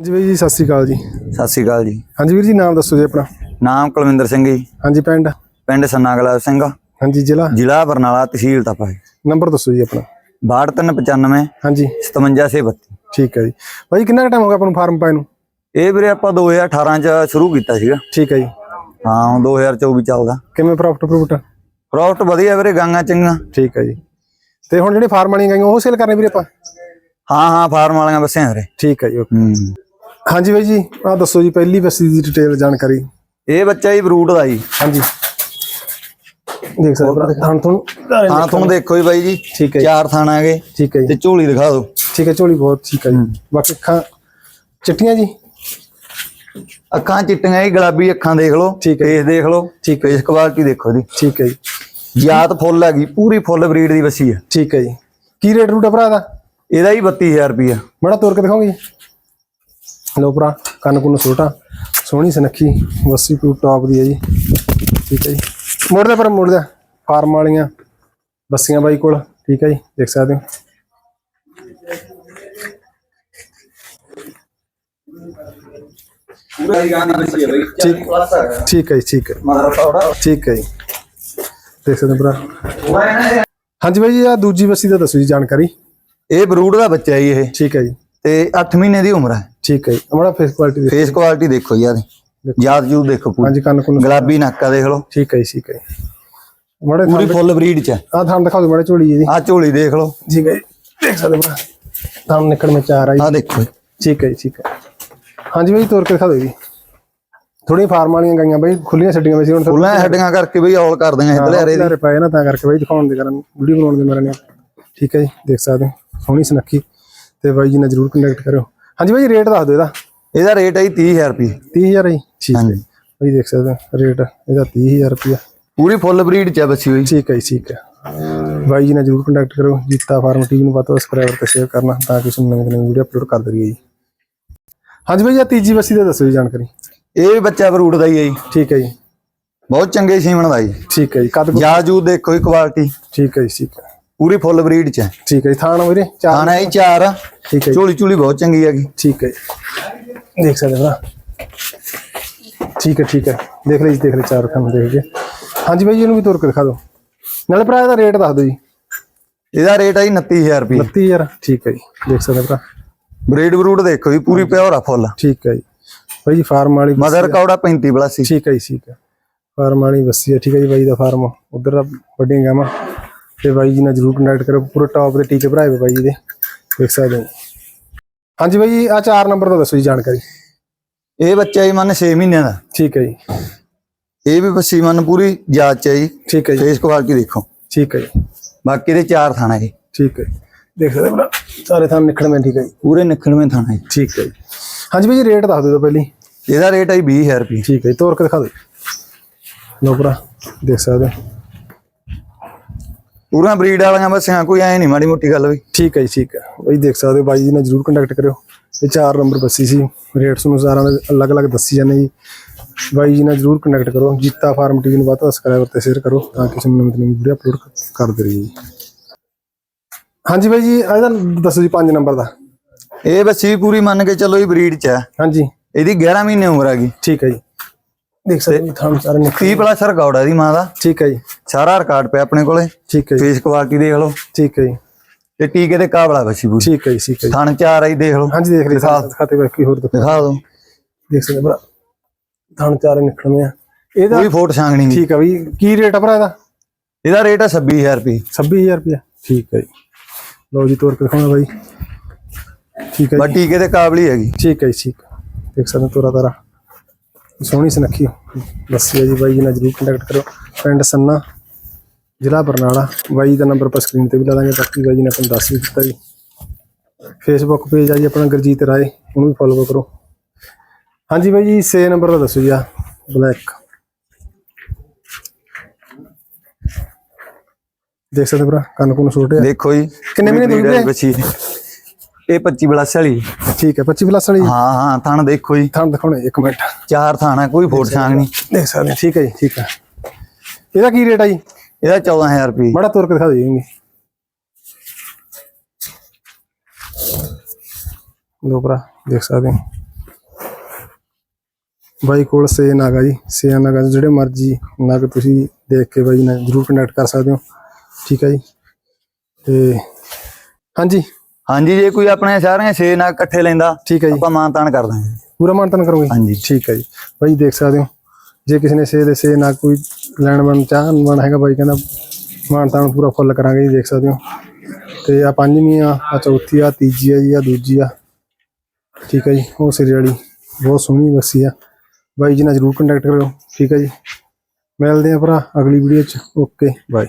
ਜੀ ਬਾਈ ਜੀ ਸਤਿ ਸ਼੍ਰੀ ਅਕਾਲ ਜੀ। ਸਤਿ ਸ਼੍ਰੀ ਅਕਾਲ ਜੀ। ਹਾਂਜੀ ਵੀਰ ਜੀ ਨਾਮ ਦੱਸੋ ਜੀ ਆਪਣਾ। ਨਾਮ ਕੁਲਵਿੰਦਰ ਸਿੰਘ ਜੀ। ਹਾਂਜੀ ਪਿੰਡ? ਪਿੰਡ ਸੰਨਾ ਗੁਲਾਬ ਸਿੰਘ। ਹਾਂਜੀ ਜ਼ਿਲ੍ਹਾ? ਜ਼ਿਲ੍ਹਾ ਬਰਨਾਲਾ ਤਹਿਸੀਲ ਤਪਾ ਨੰਬਰ ਦੱਸੋ ਜੀ ਆਪਣਾ। 6295 ਹਾਂਜੀ। 5732 ਠੀਕ ਹੈ ਜੀ। ਬਾਈ ਕਿੰਨਾ ਟਾਈਮ ਹੋ ਗਿਆ ਆਪਾਂ ਨੂੰ ਫਾਰਮ ਪਾਏ ਨੂੰ? ਇਹ ਵੀਰੇ ਆਪਾਂ 2018 ਚ ਸ਼ੁਰੂ ਕੀਤਾ ਸੀਗਾ। ਠੀਕ ਹੈ ਜੀ। ਹਾਂ ਹੁਣ 2024 ਚੱਲਦਾ। ਕਿਵੇਂ ਪ੍ਰੋਫਿਟ ਪ੍ਰੋਫਿਟ ਪ੍ਰੋਫਿਟ ਵਧੀਆ ਵੀਰੇ ਗਾਂਗਾ ਚੰਗਾ ਠੀਕ ਹੈ ਜੀ। ਤੇ ਹੁਣ ਜਿਹੜੇ ਫਾਰਮ ਵਾਲੀਆਂ ਗਈਆਂ ਉਹ ਸੇਲ ਕਰਨੇ ਵੀਰੇ ਆਪਾਂ? ਹਾਂ ਹਾਂ ਫਾਰਮ ਵਾਲੀਆਂ ਬੱਸਿਆਂ ਵੀਰੇ। ਠੀਕ ਹੈ ਜੀ ਓਕੇ। ਹਾਂਜੀ ਬਾਈ ਜੀ ਆ ਦੱਸੋ ਜੀ ਪਹਿਲੀ ਬੱਸੀ ਦੀ ਡਿਟੇਲ ਜਾਣਕਾਰੀ। ਇਹ ਬੱਚਾ ਜੀ ਬਰੂਟ ਦਾ ਜੀ। ਹਾਂਜੀ। ਦੇਖ ਸਕਦੇ ਹੋ ਥਾਣ ਤੁਹਾਨੂੰ ਹਾਂ ਤੁਹਾਨੂੰ ਦੇਖੋ ਜੀ ਬਾਈ ਜੀ ਠੀਕ ਹੈ ਜੀ, ਚਾਰ ਥਾਣ ਹੈਗੇ ਠੀਕ ਹੈ ਜੀ। ਤੇ ਝੋਲੀ ਦਿਖਾ ਦਿਓ। ਠੀਕ ਹੈ ਝੋਲੀ ਬਹੁਤ ਠੀਕ ਹੈ ਜੀ। ਬਾਕੀ ਅੱਖਾਂ ਚਿੱਟੀਆਂ ਜੀ? ਅੱਖਾਂ ਚਿੱਟੀਆਂ ਜੀ ਗੁਲਾਬੀ ਅੱਖਾਂ ਦੇਖ ਲਓ ਠੀਕ ਹੈ। ਫੇਸ ਦੇਖ ਲਓ ਠੀਕ ਹੈ। ਫੇਸ ਕੁਆਲਿਟੀ ਦੇਖੋ ਜੀ। ਠੀਕ ਹੈ ਜੀ। ਜਾਤ ਫੁੱਲ ਹੈਗੀ ਪੂਰੀ ਫੁੱਲ ਬਰੀਡ ਦੀ ਬੱਸੀ ਹੈ। ਠੀਕ ਹੈ ਜੀ। ਕੀ ਰੇਟ ਰੂਟ ਆ ਭਰਾ ਦਾ ਇਹਦਾ ਹੀ 32000 ਰੁਪਿਆ ਬੜਾ ਤੋੜ ਕੇ ਦਿਖਾਓਗੇ ਜੀ। ਲੋ ਭਰਾ ਕੰਨ ਕੁੰਨ ਛੋਟਾ ਸੋਹਣੀ ਸੁਨੱਖੀ ਵੱਸੀ ਪੂ ਟੌਪ ਦੀ ਹੈ ਜੀ। ਠੀਕ ਹੈ ਜੀ। ਮੋੜਦਾ ਪਰ ਮੋੜਦਾ। ਫਾਰਮ ਵਾਲੀਆਂ ਬੱਸੀਆਂ ਬਾਈ ਕੋਲ ਠੀਕ ਹੈ ਜੀ ਦੇਖ ਸਕਦੇ ਹੋ। ਪੂਰਾ ਗਾਂਗਾ ਬੱਸੀ ਹੈ ਬਾਈ। ਠੀਕ ਠੀਕ ਹੈ ਜੀ ਠੀਕ ਹੈ। ਠੀਕ ਹੈ ਜੀ। ਦੇਖ ਸਕਦੇ ਹੋ ਭਰਾ। ਹਾਂਜੀ ਬਾਈ ਜੀ ਆ ਦੂਜੀ ਬੱਸੀ ਦਾ ਦੱਸੋ ਜੀ ਜਾਣਕਾਰੀ। ਇਹ ਬਰੂਡ ਦਾ ਬੱਚਾ ਜੀ ਇਹ। ਠੀਕ ਹੈ ਜੀ। ਤੇ 8 ਮਹੀਨੇ ਦੀ ਉਮਰ ਹੈ। ਠੀਕ ਹੈ ਜੀ। ਹਮਾਰਾ ਫੇਸ ਕੁਆਲਿਟੀ ਦੇ ਫੇਸ ਕੁਆਲਿਟੀ ਦੇਖੋ ਆਦੀ ਯਾਦ ਜੂ ਦੇਖੋ ਪੂਰੀ। ਹਾਂਜੀ ਕੰਨ ਕੁੰਨ ਗੁਲਾਬੀ ਨੱਕਾ ਦੇਖ ਲਓ। ਠੀਕ ਹੈ ਜੀ ਠੀਕ ਹੈ ਮੜੇ ਪੂਰੀ ਫੁੱਲ ਬਰੀਡ ਚ ਆ ਥਾਂ ਦਿਖਾਓ ਮੜੇ ਝੋਲੀ ਜੀ। ਆ ਝੋਲੀ ਦੇਖ ਲਓ। ਠੀਕ ਹੈ ਦੇਖ ਸਕਦੇ ਹੋ ਥਾਂ ਨਿਕਲ ਮੇ ਚਾਰ ਆਈ। ਆ ਦੇਖੋ। ਠੀਕ ਹੈ ਜੀ ਠੀਕ ਹੈ। ਹਾਂਜੀ ਬਾਈ ਤੋਰ ਕੇ ਦਿਖਾ ਦਿਓ ਜੀ। ਥੋੜੀ ਫਾਰਮ ਵਾਲੀਆਂ ਗਈਆਂ ਬਾਈ ਖੁੱਲੀਆਂ ਛੱਡੀਆਂ ਵੈਸੇ ਹੁਣ ਫੁੱਲਾਂ ਹੱਡੀਆਂ ਕਰਕੇ ਬਈ ਔਲ ਕਰ ਦਿੰਗੇ ਇਧਰ ਹਰੇ ਹਰੇ ਪਏ ਨਾ ਤਾਂ ਕਰਕੇ ਬਾਈ ਦਿਖਾਉਣ ਦੇ ਕਰਨ ਵੀਡੀਓ ਬਣਾਉਣ ਦੇ ਮੇਰੇ ਨੇ ਠੀਕ ਹੈ ਜੀ ਦੇਖ ਸਕਦੇ ਹੋ। ਸੋਹਣੀ ਸੁਨੱਖੀ। ਤੇ ਬਾਈ ਜੀ ਨਾਲ ਜਰੂਰ ਕੰਟੈਕਟ ਕਰਿਓ। ਹਾਂਜੀ ਬਾਈ ਰੇਟ ਦੱਸ ਦਿਓ ਇਹਦਾ। ਇਹਦਾ ਰੇਟ ਹੈ ਜੀ 30000 ਰੁਪਏ। 30000 ਜੀ? ਠੀਕ ਹੈ। ਹਾਂਜੀ। ਦੇਖ ਸਕਦੇ ਹੋ ਰੇਟ ਇਹਦਾ 30000 ਰੁਪਇਆ ਪੂਰੀ ਫੁੱਲ ਬਰੀਡ ਚ ਹੈ ਬੱਸੀ ਹੋਈ। ਠੀਕ ਹੈ ਜੀ ਠੀਕ ਹੈ। ਬਾਈ ਜੀ ਨਾਲ ਜਰੂਰ ਕੰਟੈਕਟ ਕਰੋ ਜੀਤਾ ਫਾਰਮ ਟੀਵੀ ਨੂੰ ਪਤਾ ਸਬਸਕ੍ਰਾਈਬ ਤੇ ਸ਼ੇਅਰ ਕਰਨਾ ਤਾਂ ਕਿ ਤੁਹਾਨੂੰ ਨਵੀਂ ਨਵੀਂ ਵੀਡੀਓ ਅਪਲੋਡ ਕਰ ਦਈਏ ਜੀ। ਹਾਂਜੀ ਬਾਈ ਆ ਤੀਜੀ ਬੱਸੀ ਦਾ ਦੱਸੋ ਜੀ ਜਾਣਕਾਰੀ। ਇਹ ਵੀ ਬੱਚਾ ਬਰੂਡ ਦਾ ਹੀ ਹੈ ਜੀ। ਠੀਕ ਹੈ ਜੀ। ਬਹੁਤ ਚੰਗੇ ਸੀਮਣ ਦਾ ਜੀ। ਠੀਕ ਹੈ ਜੀ ਕਦ ਯਾਦ ਜੂ ਦੇਖੋ ਜੀ ਕੁਆਲਿਟੀ ਠੀਕ ਹੈ ਜੀ ਠੀਕ ਹੈ। ਪੂਰੀ ਫੁੱਲ ਬਰੀਡ ਚ ਹੈ। ਠੀਕ ਹੈ ਜੀ ਥਾਣ ਵੀਰੇ ਚਾਰ ਖਾਣਾ ਹੈ ਚਾਰ। ਠੀਕ ਹੈ ਝੋਲੀ ਝੋਲੀ ਬਹੁਤ ਚੰਗੀ ਹੈਗੀ। ਠੀਕ ਹੈ। ਦੇਖ ਸਕਦੇ ਹੋ ਨਾ ਠੀਕ ਹੈ ਠੀਕ ਹੈ। ਦੇਖ ਲਈ ਦੇਖ ਲਈ ਚਾਰ ਖਾਣ ਦੇਖ ਕੇ ਹਾਂਜੀ ਬਾਈ ਜੀ ਇਹਨੂੰ ਵੀ ਤੋਰ ਕੇ ਦਿਖਾ ਦਿਓ। ਨਾਲੇ ਭਰਾ ਇਹਦਾ ਰੇਟ ਦੱਸ ਦਿਓ ਜੀ। ਇਹਦਾ ਰੇਟ ਹੈ ਜੀ 29000 ਰੁਪਏ। 32000 ਠੀਕ ਹੈ ਜੀ। ਦੇਖ ਸਕਦੇ ਭਰਾ। ਬਰੀਡ ਬਰੂਡ ਦੇਖੋ ਜੀ ਪੂਰੀ ਪਿਓਰ ਆ ਫੁੱਲ। ਠੀਕ ਹੈ ਜੀ। ਬਾਈ ਜੀ ਫਾਰਮ ਵਾਲੀ ਮਦਰ ਕੌੜਾ 35 ਪਲੱਸ ਸੀ ਠੀਕ ਹੈ ਜੀ ਠੀਕ ਹੈ। ਫਾਰਮ ਵਾਲੀ ਬੱਸੀ ਹੈ ਠੀਕ ਹੈ ਜੀ ਬਾਈ ਦਾ ਫਾਰਮ। ਉਧਰ ਵੱਡੀਆਂ ਗਾਵਾਂ। ਤੇ ਬਾਈ ਜੀ ਨਾਲ ਜਰੂਰ ਕੰਟੈਕਟ ਕਰੋ ਪੂਰੇ ਟੌਪ ਦੇ ਟੀਕੇ ਭਰਾਏ ਹੋਏ ਬਾਈ ਜੀ ਦੇ ਦੇਖ ਸਕਦੇ ਹੋ। ਹਾਂਜੀ ਬਾਈ ਜੀ ਆ ਚਾਰ ਨੰਬਰ ਦਾ ਦੱਸੋ ਜੀ ਜਾਣਕਾਰੀ। ਇਹ ਬੱਚਾ ਜੀ ਮਨ 6 ਮਹੀਨਿਆਂ ਦਾ। ਠੀਕ ਹੈ ਜੀ। ਇਹ ਵੀ ਬੱਸੀ ਮਨ ਪੂਰੀ ਜਾਂਚ ਚ ਹੈ ਜੀ। ਠੀਕ ਹੈ ਜੀ। ਫੇਸ ਕੁਆਲਿਟੀ ਦੇਖੋ। ਠੀਕ ਹੈ ਜੀ। ਬਾਕੀ ਦੇ ਚਾਰ ਥਾਣਾ ਜੀ। ਠੀਕ ਹੈ। ਦੇਖ ਸਕਦੇ ਹੋ ਨਾ ਸਾਰੇ ਥਾਂ ਨਿਕਲ ਮੈਂ ਠੀਕ ਹੈ ਜੀ। ਪੂਰੇ ਨਿਕਲਵੇਂ ਥਾਣਾ ਜੀ। ਠੀਕ ਹੈ ਜੀ। ਹਾਂਜੀ ਬਾਈ ਜੀ ਰੇਟ ਦੱਸ ਦਿਓ ਪਹਿਲੀ। ਇਹਦਾ ਰੇਟ ਹੈ 20000 ਰੁਪਏ ਠੀਕ ਹੈ ਜੀ ਤੋਰ ਕੇ ਦਿਖਾ ਦਿਓ। ਲੋ ਭਰਾ ਦੇਖ ਸਕਦੇ ਹੋ। ਪੂਰਾ ਬਰੀਡ ਵਾਲੀਆਂ ਬੱਸਿਆਂ ਕੋਈ ਐ ਨਹੀਂ ਮਾੜੀ ਮੋਟੀ ਗੱਲ ਵੀ। ਠੀਕ ਹੈ ਜੀ ਠੀਕ ਹੈ ਬਾਈ ਦੇਖ ਸਕਦੇ ਹੋ ਬਾਈ ਜੀ ਨਾਲ ਜਰੂਰ ਕੰਟੈਕਟ ਕਰਿਓ। ਇਹ ਚਾਰ ਨੰਬਰ ਬੱਸੀ ਸੀ। ਰੇਟਸ ਦੇ ਅਲੱਗ-ਅਲੱਗ ਦੱਸੀ ਜਾਂਦੇ ਜੀ। ਬਾਈ ਜੀ ਨਾਲ ਜਰੂਰ ਕੰਟੈਕਟ ਕਰੋ। ਜੀਤਾ ਫਾਰਮ ਟੀਵੀ ਨੂੰ ਵੱਧ ਤੋਂ ਸਬਸਕ੍ਰਾਈਬਰ ਤੇ ਸ਼ੇਅਰ ਕਰੋ ਤਾਂ ਕਿ ਤੁਹਾਨੂੰ ਨਵੀਂ ਨਵੀਂ ਵੀਡੀਓ ਅਪਲੋਡ ਕਰਦੇ ਰਹੀਏ ਜੀ। ਹਾਂਜੀ ਬਾਈ ਜੀ ਇਹਦਾ ਦੱਸੋ ਜੀ 5 ਨੰਬਰ ਦਾ। ਇਹ ਬੱਸੀ ਪੂਰੀ ਮੰਨ ਕੇ ਚੱਲੋ ਜੀ ਬਰੀਡ ਚ ਹੈ ਹਾਂਜੀ। ਇਹਦੀ 11 ਮਹੀਨੇ ਉਮਰ ਹੈਗੀ ਠੀਕ ਹੈ ਜੀ। ਦੇਖ ਸਕਦੇ ਹੋ ਥਾਂ ਸਾਰੇ ਨਿਕਲ 30 ਪਲੱਸ ਰਿਕਾਰਡ ਹੈ ਦੀ ਮਾਂ ਦਾ। ਠੀਕ ਹੈ ਜੀ। ਸਾਰਾ ਰਿਕਾਰਡ ਪਿਆ ਆਪਣੇ ਕੋਲੇ। ਠੀਕ ਹੈ ਜੀ। ਫੇਸ ਕੁਆਲਿਟੀ ਦੇਖ ਲਓ। ਠੀਕ ਹੈ ਜੀ। ਤੇ ਟੀਕੇ ਤੇ ਕਾਬਲਾ ਬੱਸੀ ਪੂਰੀ। ਠੀਕ ਹੈ ਜੀ ਠੀਕ ਹੈ ਥਣ ਚਾਰ ਆਈ ਦੇਖ ਲਓ। ਹਾਂਜੀ ਦੇਖ ਲਈ ਖਾਤੇ ਵਿੱਚ ਕੀ ਹੋਰ ਦਿਖਾ- ਦਿਓ। ਦੇਖ ਸਕਦੇ ਭਰਾ ਥਾਂ ਚਾਰੇ ਨਿਕਲਣੇ ਆ। ਇਹਦਾ ਕੋਈ ਫੋਟ ਛਾਂਗਣੀ ਨਹੀਂ। ਠੀਕ ਹੈ ਬਈ ਕੀ ਰੇਟ ਆ ਭਰਾ ਇਹਦਾ? ਇਹਦਾ ਰੇਟ ਹੈ 26000 ਰੁਪਏ। 26000 ਰੁਪਇਆ ਠੀਕ ਹੈ ਜੀ। ਲਓ ਜੀ ਤੋਰ ਕੇ ਦਿਖਾਉਣਾ ਬਾਈ। ਠੀਕ ਹੈ ਜੀ। ਟੀਕੇ ਤੇ ਕਾਬਲੀ ਹੈਗੀ। ਠੀਕ ਹੈ ਜੀ ਠੀਕ। ਦੇਖ ਸਕਦੇ ਤੋਰਾ ਤਾਰਾ। ਸੋਹਣੀ ਸੁਨੱਖੀ ਦੱਸਿਆ ਜੀ ਬਾਈ ਜੀ ਨਾਲ ਜਰੂਰ ਕੰਟੈਕਟ ਕਰੋ ਪਿੰਡ ਸੰਨਾ ਜ਼ਿਲ੍ਹਾ ਬਰਨਾਲਾ। ਬਾਈ ਦਾ ਨੰਬਰ ਆਪਾਂ ਸਕਰੀਨ ਤੇ ਵੀ ਲਾ ਦਾਂਗੇ ਬਾਕੀ ਬਾਈ ਜੀ ਨੇ ਤੁਹਾਨੂੰ ਦੱਸ ਵੀ ਦਿੱਤਾ ਜੀ। ਫੇਸਬੁੱਕ ਪੇਜ ਆ ਜੀ ਆਪਣਾ ਗੁਰਜੀਤ ਰਾਏ ਉਹਨੂੰ ਵੀ ਫੋਲੋ ਕਰੋ। ਹਾਂਜੀ ਬਾਈ ਜੀ 6 ਨੰਬਰ ਦਾ ਦੱਸੋ ਜੀ ਆ ਬਲੈਕ ਦੇਖ ਸਕਦੇ ਭਰਾ ਕੰਨ ਕੁਨ ਛੋਟੇ ਆ ਦੇਖੋ ਜੀ ਕਿੰਨੇ ਮਹੀਨੇ ਦੀ ਬੱਚੀ। ਇਹ 25 ਪਲੱਸ ਵਾਲੀ। ਠੀਕ ਹੈ 25 ਪਲੱਸ ਵਾਲੀ? ਹਾਂ ਹਾਂ ਥਣ ਦੇਖੋ ਜੀ। ਥਾਂ ਦਿਖਾਉਣੇ ਇੱਕ ਮਿੰਟ। ਚਾਰ ਥਾਣਾ ਕੋਈ ਫੋਟ ਛਾਂਗਣੀ ਦੇਖ ਸਕਦੇ ਠੀਕ ਹੈ ਜੀ ਠੀਕ ਹੈ। ਇਹਦਾ ਕੀ ਰੇਟ ਆ ਜੀ? ਇਹਦਾ 14000 ਰੁਪਏ। ਬੜਾ ਤੋਰ ਕੇ ਦਿਖਾ ਦਿਓ ਲੋ ਭਰਾ ਦੇਖ ਸਕਦੇ ਹੋ। ਬਾਈ ਕੋਲ ਸੇ ਨਾਗਾ ਜੀ ਸੇ ਨਾਗਾ ਜਿਹੜੇ ਮਰਜ਼ੀ ਨਗ ਤੁਸੀਂ ਦੇਖ ਕੇ ਬਾਈ ਨਾਲ ਜਰੂਰ ਕੰਟੈਕਟ ਕਰ ਸਕਦੇ ਹੋ। ਠੀਕ ਹੈ ਜੀ। ਤੇ ਹਾਂਜੀ। ਹਾਂਜੀ ਜੇ ਕੋਈ ਆਪਣੇ ਸਾਰੀਆਂ ਛੇ ਨਾਲ ਇਕੱਠੇ ਲੈਂਦਾ ਠੀਕ ਹੈ ਜੀ। ਆਪਾਂ ਮਾਨਤਾਨ ਕਰ ਦਾਂਗੇ। ਪੂਰਾ ਮਾਨਤਨ ਕਰੋਗੇ? ਹਾਂਜੀ। ਠੀਕ ਹੈ ਜੀ। ਬਾਈ ਦੇਖ ਸਕਦੇ ਹੋ ਜੇ ਕਿਸੇ ਨੇ ਸੇ ਦੇ ਸੇ ਨਾ ਕੋਈ ਲੈਣ ਬਣ ਚਾਹਨ ਬਣ ਹੈਗਾ ਬਾਈ ਕਹਿੰਦਾ ਮਾਨਤਾਨ ਪੂਰਾ ਫੁੱਲ ਕਰਾਂਗੇ ਜੀ ਦੇਖ ਸਕਦੇ ਹੋ। ਤੇ ਆ ਪੰਜਵੀਂ ਆ ਆ ਚੌਥੀ ਆ ਤੀਜੀ ਆ ਜੀ ਆ ਦੂਜੀ ਆ। ਠੀਕ ਹੈ ਜੀ ਉਹ ਸਿਰੇ ਵਾਲੀ ਬਹੁਤ ਸੋਹਣੀ ਬੱਸੀ ਆ। ਬਾਈ ਜੀ ਨਾਲ ਜਰੂਰ ਕੰਟੈਕਟ ਕਰਿਓ। ਠੀਕ ਹੈ ਜੀ। ਮਿਲਦੇ ਆ ਭਰਾ ਅਗਲੀ ਵੀਡੀਓ ਚ। Okay bye